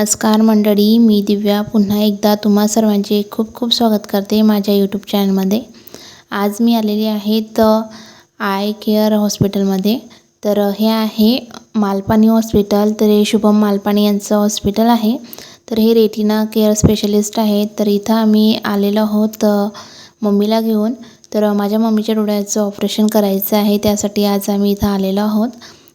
नमस्कार मंडळी मी दिव्या. पुन्हा एकदा तुम्हा सर्वांचे खूप खूप स्वागत करते माझ्या यूट्यूब चॅनलमध्ये आज मी आलेली आहे तर आय केअर हॉस्पिटलमध्ये तर हे आहे मालपाणी हॉस्पिटल तर हे शुभम मालपाणी यांचं हॉस्पिटल आहे. तर हे रेटिना केअर स्पेशलिस्ट आहे. तर इथं आम्ही आलेलो आहोत मम्मीला घेऊन. तर माझ्या मम्मीच्या डोळ्याचं ऑपरेशन करायचं आहे. त्यासाठी आज आम्ही इथं आलेलो आहोत.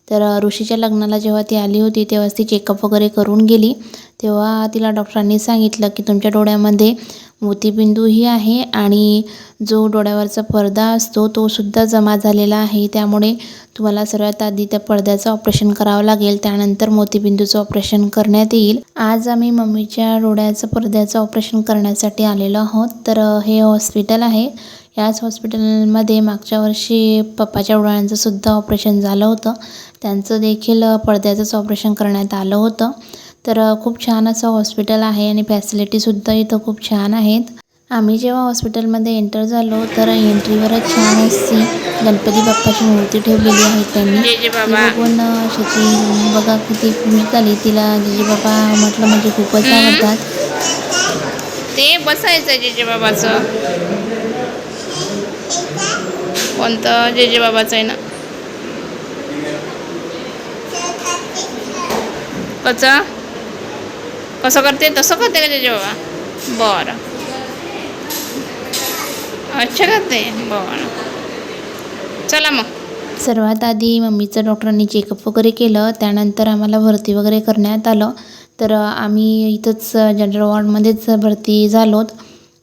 तर ऋषीच्या लग्नाला जेव्हा ती आली होती तेव्हा ती चेकअप वगैरे करून गेली. तेव्हा तिला डॉक्टरांनी सांगितलं की तुमच्या डोळ्यामध्ये मोतीबिंदूही आहे आणि जो डोळ्यावरचा पडदा असतो तो सुद्धा जमा झालेला आहे. त्यामुळे तुम्हाला सर्वात आधी त्या पडद्याचं ऑपरेशन करावं लागेल. त्यानंतर मोतीबिंदूचं ऑपरेशन करण्यात येईल. आज आम्ही मम्मीच्या डोळ्याचं पडद्याचं ऑपरेशन करण्यासाठी आलेलो आहोत. तर हे हॉस्पिटल आहे. याच हॉस्पिटलमध्ये मागच्या वर्षी पप्पाच्या डोळ्यांचं सुद्धा ऑपरेशन झालं होतं. त्यांचं देखील पडद्याचंच ऑपरेशन करण्यात आलं होतं. तर खूप छान असं हॉस्पिटल आहे आणि फॅसिलिटीसुद्धा इथं खूप छान आहेत. आम्ही जेव्हा हॉस्पिटलमध्ये एंटर झालो तर एंट्रीवरच छान अशी गणपती बाप्पाची मूर्ती ठेवलेली आहे त्यांनी. बघून अशाची बघा किती खुश झाली. तिला जिजे बाबा म्हटलं म्हणजे खूपच. आवडतात. ते बसायचं जे जे बाबाचं. कोणतं जे जे बाबाचं आहे ना. कसं? कसं करते? तसं करते का त्याच्या बाबा बरं. अच्छा करते. बरं. चला मग. सर्वात आधी मम्मीचं डॉक्टरांनी चेकअप वगैरे केलं. त्यानंतर आम्हाला भरती वगैरे करण्यात आलं. तर आम्ही इथंच जनरल वॉर्डमध्येच भरती झालो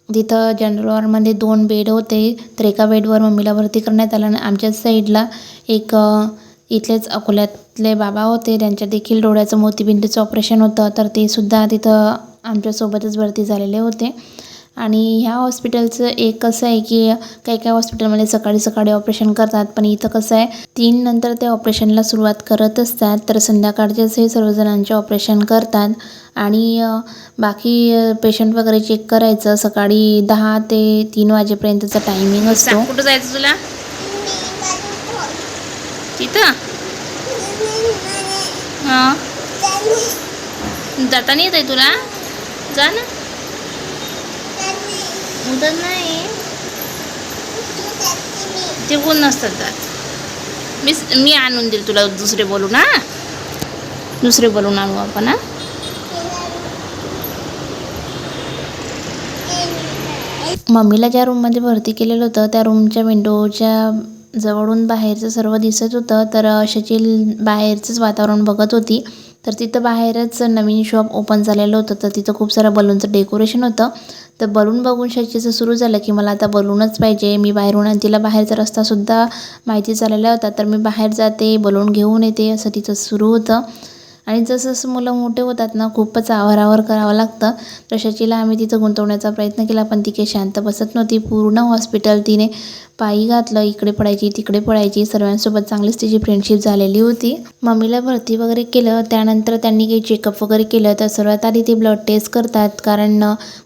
तिथं जनरल वॉर्डमध्ये दोन बेड होते. तर एका बेडवर मम्मीला भरती करण्यात आलं आणि आमच्याच साईडला एक इथलेच अकोल्यातले बाबा होते. त्यांच्या देखील डोळ्याचं मोतीबिंदूचं ऑपरेशन होतं. तर ते सुद्धा तिथं आमच्यासोबतच भरती झालेले होते. आणि ह्या हॉस्पिटलचं एक कसं आहे की काही काही हॉस्पिटलमध्ये सकाळी सकाळी ऑपरेशन करतात. पण इथं कसं आहे तीन नंतर ते ऑपरेशनला सुरुवात करत असतात. तर संध्याकाळचेच हे सर्वजणांचे ऑपरेशन करतात. आणि बाकी पेशंट वगैरे चेक करायचं. सकाळी दहा ते तीन वाजेपर्यंतचा टायमिंग असतो. कुठं जायचं तुला? तिथं हां. जाता नाही येत आहे तुला? जा ना. उदर नाही. ते कोण नसतात जात. मी मी आणून देईल तुला दुसरे बोलून ना दुसरे बोलून आणू आपण हा. मम्मीला ज्या रूममध्ये भरती केलेलं होतं त्या रूमच्या विंडोच्या जवळून बाहेरचं सर्व दिसत होतं तर शचिल बाहेरचंच वातावरण बघत होती. तर तिथं बाहेरच नवीन शॉप ओपन झालेलं होतं तर तिथं खूप सारं बलूनचं डेकोरेशन होतं. तर बलून बघून शचीचं सुरू झालं की मला आता बलूनच पाहिजे. मी बाहेरून आणि तिला बाहेरचा रस्तासुद्धा माहिती झालेला होता तर मी बाहेर जाते बलून घेऊन येते असं तिचं सुरू होतं. आणि जसं जसं मुलं मोठे होतात ना खूपच आवारावर करावं लागतं. तशा तिला आम्ही तिथं गुंतवण्याचा प्रयत्न केला पण ती काही शांत बसत नव्हती. पूर्ण हॉस्पिटल तिने पायी घातलं इकडे पडायची तिकडे पडायची. सर्वांसोबत चांगलीच तिची फ्रेंडशिप झालेली होती. मम्मीला भरती वगैरे केलं त्यानंतर त्यांनी काही चेकअप वगैरे केलं. तर सर्वात आधी ते ब्लड टेस्ट करतात कारण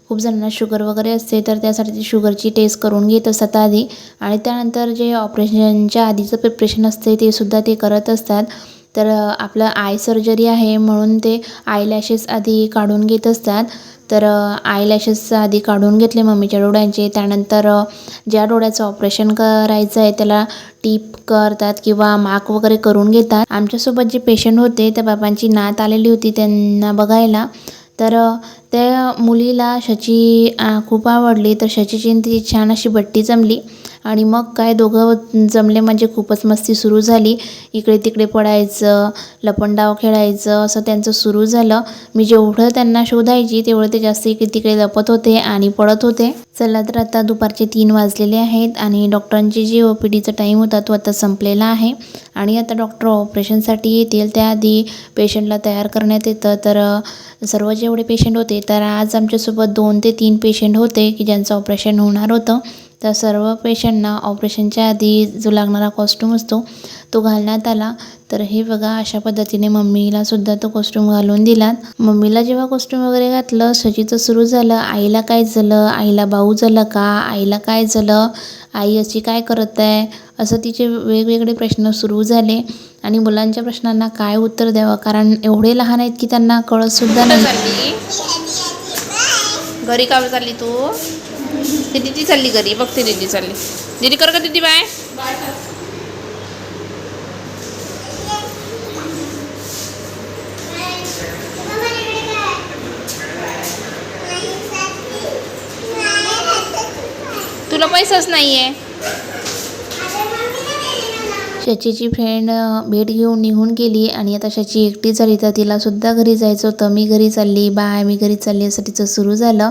खूप जणांना शुगर वगैरे असते तर त्यासाठी ते शुगरची टेस्ट करून घेत असतात आधी. आणि त्यानंतर जे ऑपरेशनच्या आधीचं प्रिपरेशन असते ते सुद्धा ते करत असतात. तर आपलं आय सर्जरी आहे म्हणून ते आय लॅशेस आधी काढून घेत असतात. तर आयलॅशेस आधी काढून घेतले मम्मीच्या डोळ्यांचे. त्यानंतर ज्या डोळ्याचं ऑपरेशन करायचं आहे त्याला टीप करतात किंवा माक वगैरे करून घेतात. आमच्यासोबत जे पेशंट होते त्या बाबांची नात आलेली होती त्यांना बघायला. तर त्या मुलीला शची खूप आवडली. तर शचीची ती तिची छान अशी बट्टी जमली. आणि मग काय दोघं जमले म्हणजे खूपच मस्ती सुरू झाली. इकडे तिकडे पडायचं लपंडाव खेळायचं असं त्यांचं सुरू झालं. मी जेवढं त्यांना शोधायची तेवढं ते जास्त इकडे तिकडे लपत होते आणि पडत होते. चला तर आता दुपारचे तीन वाजलेले आहेत आणि डॉक्टरांची जी ओ पी डीचा टाईम होता तो आता संपलेला आहे. आणि आता डॉक्टर ऑपरेशनसाठी येतील. त्याआधी पेशंटला तयार करण्यात येतं. तर सर्व जेवढे पेशंट होते तर आज आमच्यासोबत दोन ते तीन पेशंट होते की ज्यांचं ऑपरेशन होणार होतं. त्या सर्व पेशंटना ऑपरेशनच्या आधी जो लागणारा कॉस्ट्यूम असतो तो घालण्यात आला. तर हे बघा अशा पद्धतीने मम्मीला सुद्धा तो कॉस्ट्यूम घालून दिला. मम्मीला जेव्हा कॉस्ट्यूम वगैरे घातलं सजीचं सुरू झालं आईला काय झालं आईला भाऊ झालं का आईला काय झालं आई अशी काय करत आहे असं तिचे वेगवेगळे प्रश्न सुरू झाले. आणि मुलांच्या प्रश्नांना काय उत्तर द्यावं? कारण एवढे लहान आहेत की त्यांना कळतसुद्धा कुठं नाही घरी का चालली तू? ती दिदी चालली घरी बघते दिदी चालली. दिदी कर का दिदी बाय. तुला पैसाच नाही आहे शचीची फ्रेंड भेट घेऊन निघून गेली आणि आता शची एकटी झाली तर तिलासुद्धा घरी जायचं होतं. मी घरी चालली बाय मी घरी चालली असं तिचं सुरू झालं.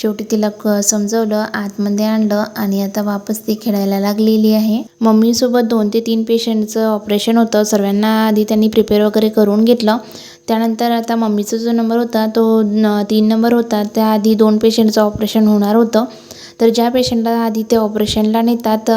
शेवटी तिला क समजवलं आतमध्ये आणलं आणि आता वापस ती खेळायला लागलेली आहे. मम्मीसोबत दोन ते तीन पेशंटचं ऑपरेशन होतं. सर्वांना आधी त्यांनी प्रिपेअर वगैरे करून घेतलं. त्यानंतर आता मम्मीचा जो नंबर होता तो न तीन नंबर होता. त्याआधी दोन पेशंटचं ऑपरेशन होणार होतं. तर ज्या पेशंटला आधी ते ऑपरेशनला नेतात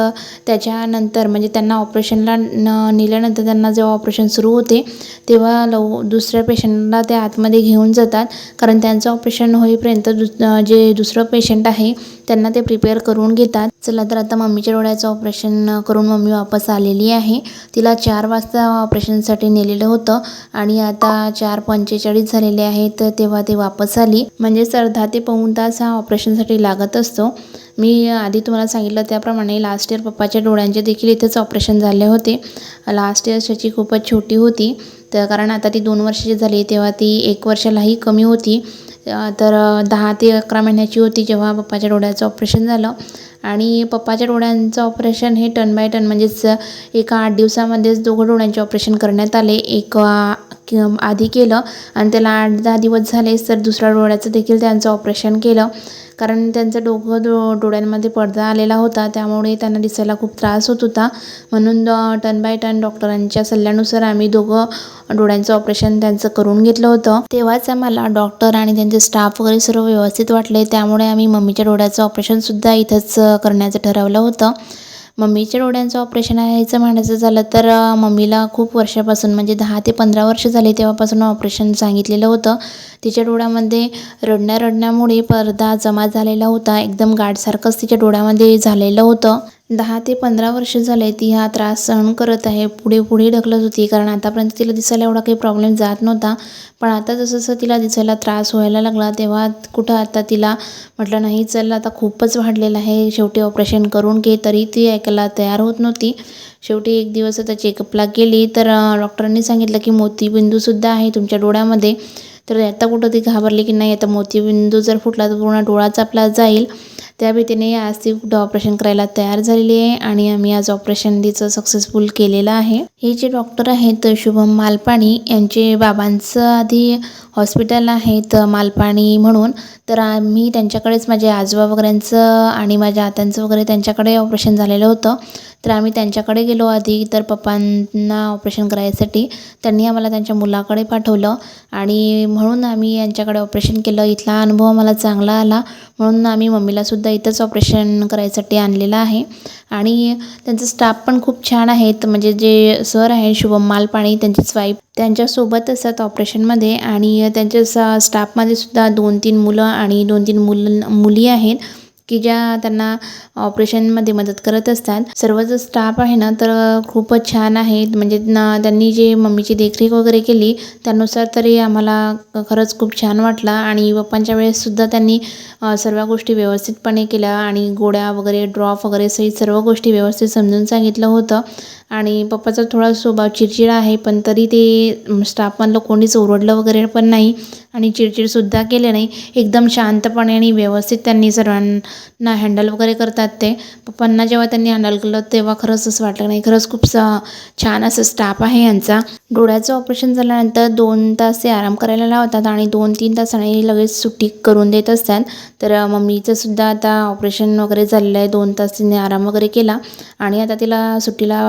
त्याच्यानंतर म्हणजे त्यांना ऑपरेशनला न नेल्यानंतर त्यांना जेव्हा ऑपरेशन सुरू होते तेव्हा लव दुसऱ्या पेशंटला ते आतमध्ये घेऊन जातात. कारण त्यांचं ऑपरेशन होईपर्यंत दुस जे दुसरं पेशंट आहे त्यांना ते प्रिपेअर करून घेतात. चला तर आता मम्मीच्या डोळ्याचं ऑपरेशन करून मम्मी वापस आलेली आहे. तिला चार वाजता ऑपरेशनसाठी नेलेलं होतं आणि आता चार पंचेचाळीस झालेले आहेत तेव्हा ते वापस आली. म्हणजेच अर्धा ते पाऊण तास हा ऑपरेशनसाठी लागत असतो. मी आधी तुम्हाला सांगितलं त्याप्रमाणे लास्ट इयर पप्पाच्या डोळ्यांचे देखील इथेच ऑपरेशन झाले होते. लास्ट इयर त्याची खूपच छोटी होती. तर कारण आता ती दोन वर्षाची झाली तेव्हा ती एक वर्षालाही कमी होती. तर दहा ते अकरा महिन्याची होती जेव्हा पप्पाच्या डोळ्याचं ऑपरेशन झालं. आणि पप्पाच्या डोळ्यांचं ऑपरेशन हे टन बाय टन म्हणजेच एका आठ दिवसामध्येच दोघं डोळ्यांचे ऑपरेशन करण्यात आले. एक आधी केलं आणि त्याला आठ दहा दिवस झालेच तर दुसऱ्या डोळ्याचं देखील त्यांचं ऑपरेशन केलं. कारण त्यांचं डोकं डो डोळ्यांमध्ये पडदा आलेला होता त्यामुळे त्यांना दिसायला खूप त्रास होत होता. म्हणून अ, टन बाय टन डॉक्टरांच्या सल्ल्यानुसार आम्ही दोघं डोळ्यांचं ऑपरेशन त्यांचं करून घेतलं होतं. तेव्हाच आम्हाला डॉक्टर आणि त्यांचे स्टाफ वगैरे सर्व व्यवस्थित वाटले. त्यामुळे आम्ही मम्मीच्या डोळ्याचं ऑपरेशनसुद्धा इथंच करण्याचं ठरवलं होतं. मम्मीच्या डोळ्यांचं ऑपरेशन यायचं म्हणायचं झालं तर मम्मीला खूप वर्षापासून म्हणजे दहा ते पंधरा वर्ष झाले तेव्हापासून ऑपरेशन सांगितलेलं होतं. तिच्या डोळ्यामध्ये रडण्या रडण्यामुळे पडदा जमा झालेला होता. एकदम गाठसारखंच तिच्या डोळ्यामध्ये झालेलं होतं. दहा ते पंधरा वर्ष झाले ती हा त्रास सहन करत आहे. पुढे पुढे ढकलत होती. कारण आतापर्यंत तिला दिसायला एवढा काही प्रॉब्लेम जात नव्हता. पण आता जसं जसं तिला दिसायला त्रास व्हायला लागला तेव्हा कुठं आता तिला म्हटलं नाही चल आता खूपच वाढलेलं आहे. शेवटी ऑपरेशन करून घे. तरी ती ऐकायला तयार होत नव्हती. शेवटी एक दिवस आता चेकअपला गेली. तर डॉक्टरांनी सांगितलं की मोतीबिंदूसुद्धा आहे तुमच्या डोळ्यामध्ये. तर आता कुठं ती घाबरली की नाही? आता मोतीबिंदू जर फुटला तर पूर्ण डोळाच आपला जाईल. त्या भीतीने आज ती कुठं ऑपरेशन करायला तयार झालेली आहे आणि आम्ही आज ऑपरेशन तिचं सक्सेसफुल केलेलं आहे. हे जे डॉक्टर आहेत शुभम मालपाणी यांचे बाबांचं आधी हॉस्पिटल आहेत मालपाणी म्हणून तर आम्ही त्यांच्याकडेच माझे आजोबा वगैरेंचं आणि माझ्या आत्यांचं वगैरे त्यांच्याकडे ऑपरेशन झालेलं होतं. तर आम्ही त्यांच्याकडे गेलो आधी तर पप्पांना ऑपरेशन करायसाठी त्यांनी आम्हाला त्यांच्या मुलाकडे पाठवलं आणि म्हणून आम्ही यांच्याकडे ऑपरेशन केलं. इथला अनुभव आम्हाला चांगला आला. म्हणून आम्ही मम्मीलासुद्धा इथंच ऑपरेशन करायसाठी आणलेलं आहे. आणि त्यांचं स्टाफ पण खूप छान आहेत. म्हणजे जे सर आहेत शुभम मालपाणी त्यांचीच वाईफ त्यांच्यासोबत असतात ऑपरेशनमध्ये. आणि त्यांच्या स स्टाफमध्ये सुद्धा दोन तीन मुलं आणि दोन तीन मुल मुली आहेत की ज्या त्यांना ऑपरेशनमध्ये मदत करत असतात. सर्व जो स्टाफ आहे ना तर खूपच छान आहेत म्हणजे ना त्यांनी जे मम्मीची देखरेख वगैरे केली त्यानुसार तरी आम्हाला खरंच खूप छान वाटलं. आणि पप्पांच्या वेळेससुद्धा त्यांनी सर्व गोष्टी व्यवस्थितपणे केल्या आणि गोळ्या वगैरे ड्रॉप वगैरे सहित सर्व गोष्टी व्यवस्थित समजून सांगितलं होतं. आणि पप्पाचा थोडा स्वभाव चिडचिडा आहे पण तरी ते स्टाफमधलं कोणीच ओरडलं वगैरे पण नाही आणि चिडचिडसुद्धा केले नाही. एकदम शांतपणे आणि व्यवस्थित त्यांनी सर्वांना हँडल वगैरे करतात ते. पप्पांना जेव्हा त्यांनी हँडल केलं तेव्हा खरंच असं वाटलं नाही. खरंच खूप छान असं स्टाफ आहे यांचा. डोळ्याचं ऑपरेशन झाल्यानंतर दोन तास ते आराम करायला लावतात आणि दोन तीन तासाने लगेच सुट्टी करून देत असतात. तर मम्मीचं सुद्धा आता ऑपरेशन वगैरे झालेलं आहे. दोन तास तिने आराम वगैरे केला आणि आता तिला सुट्टीला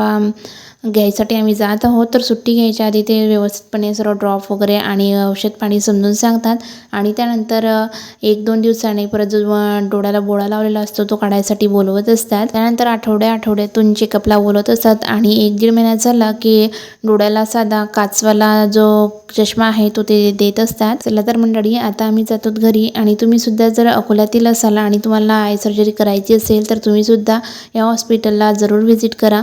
घ्यायसाठी आम्ही जात आहोत. तर सुट्टी घ्यायच्या आधी ते व्यवस्थितपणे सर्व ड्रॉप वगैरे आणि औषध पाणी समजून सांगतात. आणि त्यानंतर एक दोन दिवसाने परत जो डोळ्याला बोळा लावलेला असतो तो काढायसाठी बोलवत असतात. त्यानंतर आठवड्या आठवड्यातून चेकअपला बोलवत असतात आणि एक दीड महिन्यात झाला की डोळ्याला साधा काचवाला जो चष्मा आहे तो ते देत असतात. चला तर मंडळी आता आम्ही जातो घरी आणि तुम्ही सुद्धा जर अकोल्यातील असाल आणि तुम्हाला आय सर्जरी करायची असेल तर तुम्ही सुद्धा या हॉस्पिटलला जरूर व्हिजिट करा.